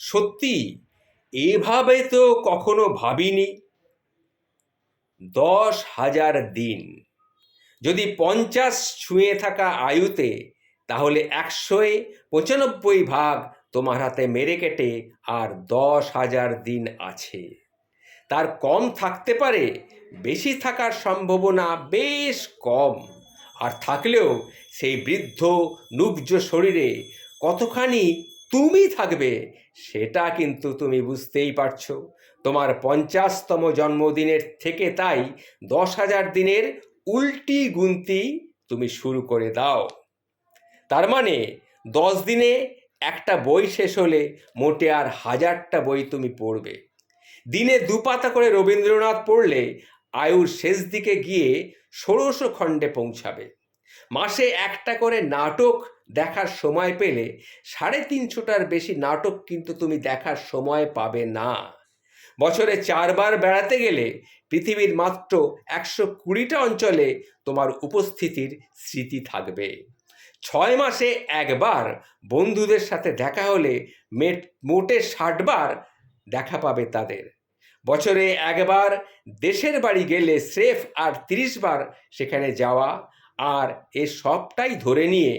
সত্যি এভাবে তো কখনো ভাবিনি। দশ হাজার দিন। যদি পঞ্চাশ ছুঁয়ে থাকা আয়ুতে, তাহলে একশোয় পঁচানব্বই ভাগ তোমার হাতে মেরে কেটে আর দশ হাজার দিন আছে। তার কম থাকতে পারে, বেশি থাকার সম্ভাবনা বেশ কম। আর থাকলেও সেই বৃদ্ধ নুব্জ শরীরে কতখানি তুমি থাকবে, সেটা কিন্তু তুমি বুঝতেই পারছ। তোমার পঞ্চাশতম জন্মদিনের থেকে তাই দশ হাজার দিনের উল্টি গুনতি তুমি শুরু করে দাও। তার মানে দশ দিনে একটা বই শেষ হলে মোটে আর হাজারটা বই তুমি পড়বে। দিনে দু পাতা করে রবীন্দ্রনাথ পড়লে আয়ুর শেষ দিকে গিয়ে ষোড়শ খণ্ডে পৌঁছাবে। মাসে একটা করে নাটক দেখার সময় পেলে সাড়ে তিনশোটার বেশি নাটক কিন্তু তুমি দেখার সময় পাবে না। বছরে চারবার বেড়াতে গেলে পৃথিবীর মাত্র একশো কুড়িটা অঞ্চলে তোমার উপস্থিতির স্মৃতি থাকবে। ছয় মাসে একবার বন্ধুদের সাথে দেখা হলে মেট, মোটে ষাটবার দেখা পাবে তাদের। বছরে একবার দেশের বাড়ি গেলে স্রেফ আর তিরিশ বার সেখানে যাওয়া আর এ সবটাই ধরে নিয়ে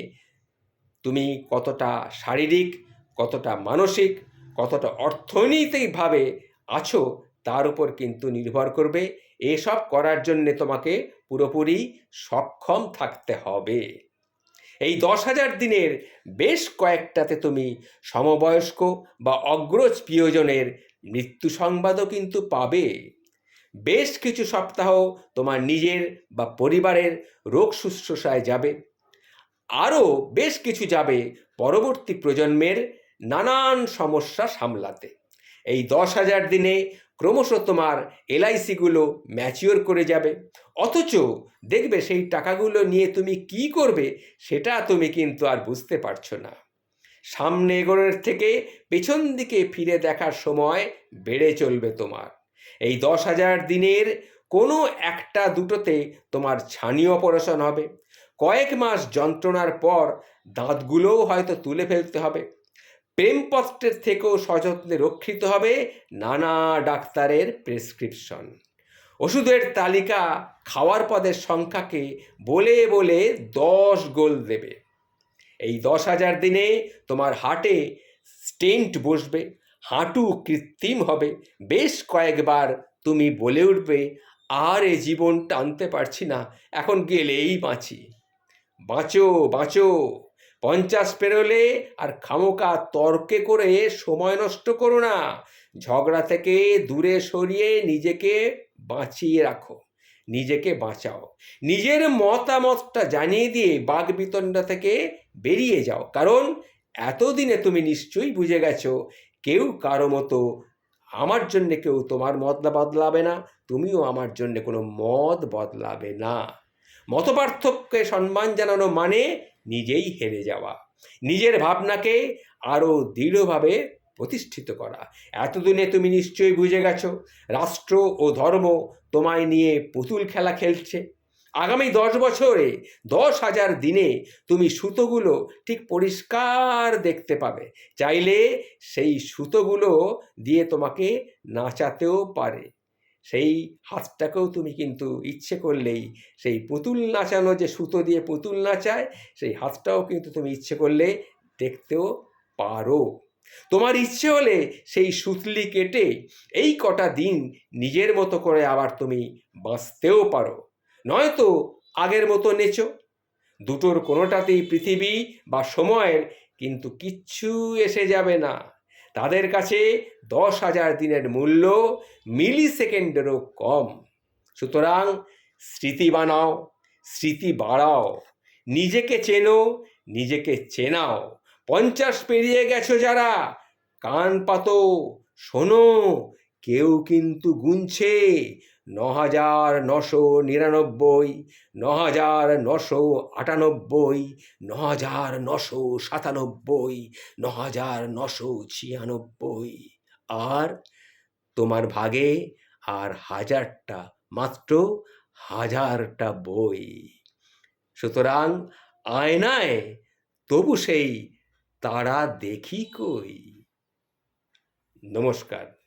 তুমি কতটা শারীরিক, কতটা মানসিক, কতটা অর্থনৈতিকভাবে আছো তার উপর কিন্তু নির্ভর করবে। এসব করার জন্য তোমাকে পুরোপুরি সক্ষম থাকতে হবে। এই দশ হাজার দিনের বেশ কয়েকটাতে তুমি সমবয়স্ক বা অগ্রজ প্রিয়জনের মৃত্যু সংবাদও কিন্তু পাবে। বেশ কিছু সপ্তাহ তোমার নিজের বা পরিবারের রোগ শুশ্রূষায় যাবে। আরও বেশ কিছু যাবে পরবর্তী প্রজন্মের নানান সমস্যা সামলাতে। এই দশ হাজার দিনে ক্রমশ তোমার এলআইসিগুলো ম্যাচিওর করে যাবে। অথচ দেখবে সেই টাকাগুলো নিয়ে তুমি কি করবে সেটা তুমি কিন্তু আর বুঝতে পারছ না। সামনে এগোনোর থেকে পেছন দিকে ফিরে দেখার সময় বেড়ে চলবে তোমার। এই দশ হাজার দিনের কোনো একটা দুটোতে তোমার ছানি অপারেশন হবে। কয়েক মাস যন্ত্রণার পর দাঁতগুলোও হয়তো তুলে ফেলতে হবে। প্রেমপত্রের থেকেও সযত্নে রক্ষিত হবে নানা ডাক্তারের প্রেসক্রিপশন। ওষুধের তালিকা খাওয়ার পদের সংখ্যাকে বলে বলে দশ গোল দেবে। এই দশ হাজার দিনে তোমার হাটে স্টেন্ট বসবে। হাঁটু কৃত্রিম হবে। বেশ কয়েকবার তুমি বলে উঠবে, আর এ জীবন টানতে পারছি না, এখন গেলেই বাঁচি। বাঁচো বাঁচো, পঞ্চাশ পেরোলে আর খামোকা তর্কে করে সময় নষ্ট করো না। ঝগড়া থেকে দূরে সরিয়ে নিজেকে বাঁচিয়ে রাখো, নিজেকে বাঁচাও। নিজের মতামতটা জানিয়ে দিয়ে বাঘ বিতণ্ডা থেকে বেরিয়ে যাও, কারণ এতদিনে তুমি নিশ্চয়ই বুঝে গেছো কেউ কারও মতো আমার জন্যে কেউ তোমার মত বদলাবে না, তুমিও আমার জন্য কোনো মত বদলাবে না। মতপার্থক্যে সম্মান জানানো মানে নিজেই হেরে যাওয়া, নিজের ভাবনাকে আরও দৃঢ়ভাবে প্রতিষ্ঠিত করা। এতদিনে তুমি নিশ্চয়ই বুঝে গেছো, রাষ্ট্র ও ধর্ম তোমায় নিয়ে পুতুল খেলা খেলছে। আগামী দশ বছরে দশ হাজার দিনে তুমি সুতোগুলো ঠিক পরিষ্কার দেখতে পাবে। চাইলে সেই সুতোগুলো দিয়ে তোমাকে নাচাতেও পারে। সেই হাতটাকেও তুমি কিন্তু ইচ্ছে করলেই সেই পুতুল নাচানো যে সুতো দিয়ে পুতুল নাচায়, সেই হাতটাও কিন্তু তুমি ইচ্ছে করলে দেখতেও পারো। তোমার ইচ্ছে হলে সেই সুতলি কেটে এই কটা দিন নিজের মতো করে আবার তুমি বাঁচতেও পারো। নয়তো আগের মতো নেচো। দুটোর কোনোটাতেই পৃথিবী বা সময়ের কিন্তু কিচ্ছু এসে যাবে না। তাদের কাছে দশ হাজার দিনের মূল্য মিলি সেকেন্ডেরও কম। সুতরাং স্মৃতি বানাও, স্মৃতি বাড়াও, নিজেকে চেনো, নিজেকে চেনাও। পঞ্চাশ পেরিয়ে গেছো যারা, কান পাতো, শোনো, কেউ কিন্তু গুনছে ন হাজার নশো নিরানব্বই ন হাজার নশো আটানব্বই ন হাজার নশো সাতানব্বই ন হাজার নশো ছিয়ানব্বই। আর তোমার ভাগে আর হাজারটা মাত্র হাজারটা বই। সুতরাং আয়নায় তবু সেই তারা দেখি কই। নমস্কার।